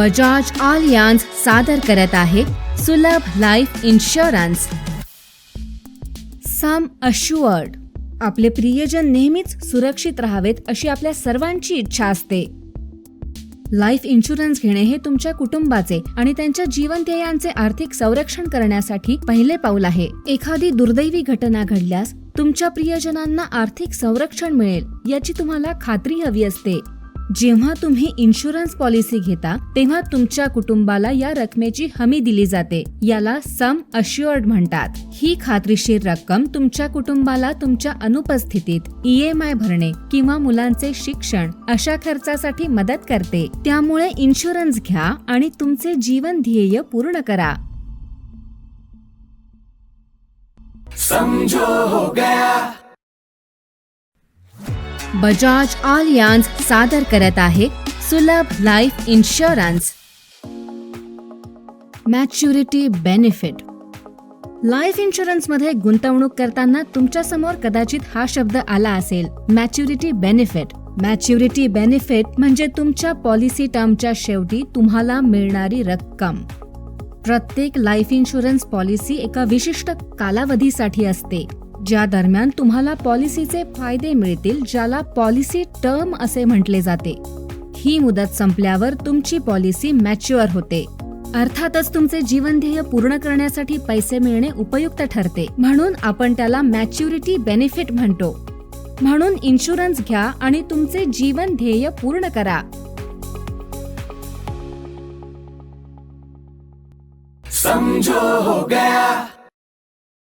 Bajaj Allianz सादर करत आहे सुलभ लाईफ इन्शुरन्स. सम अश्युअर्ड आपले प्रियजन नेहमीच सुरक्षित राहावेत अशी आपल्या सर्वांची इच्छा असते. लाईफ इन्शुरन्स घेणे हे तुमच्या कुटुंबाचे आणि त्यांच्या जीवन ध्येयांचे आर्थिक संरक्षण करण्यासाठी पहिले पाऊल आहे. एखादी दुर्दैवी घटना घडल्यास तुमच्या प्रियजनांना आर्थिक संरक्षण मिळेल याची तुम्हाला खात्री हवी असते. जेव्हा तुम्ही इन्शुरन्स पॉलिसी घेता तेव्हा तुमच्या कुटुंबाला या रकमेची हमी दिली जाते. याला सम अश्युअर्ड म्हणतात. ही खात्रीशीर रक्कम तुमच्या कुटुंबाला तुमच्या अनुपस्थितीत ईएमआय भरणे किंवा मुलांचे शिक्षण अशा खर्चासाठी मदत करते. त्यामुळे इन्शुरन्स घ्या आणि तुमचे जीवन ध्येय पूर्ण करा. समझो हो गया. बजाज आलियांज सादर करत आहे सुलभ life insurance maturity benefit life इन्शुरन्समध्ये गुंतवणूक करताना तुमच्यासमोर कदाचित हा शब्द आला असेल. मॅच्युरिटी बेनिफिट मॅच्युरिटी बेनिफिट म्हणजे तुमच्या पॉलिसी टर्मच्या शेवटी तुम्हाला मिळणारी रक्कम. प्रत्येक लाईफ इन्शुरन्स पॉलिसी एका विशिष्ट कालावधीसाठी असते. ज्या दरम्यान तुम्हाला पॉलिसीचे फायदे मिळतील ज्याला पॉलिसी टर्म असे म्हटले जाते. ही मुदत संपल्यावर तुमची पॉलिसी मॅच्युअर होते. अर्थातच तुमचे जीवन ध्येय पूर्ण करण्यासाठी पैसे मिळणे उपयुक्त ठरते. म्हणून आपण त्याला मॅच्युरिटी बेनिफिट म्हणतो. म्हणून इन्शुरन्स घ्या आणि तुमचे जीवन ध्येय पूर्ण करा. समझो हो गया.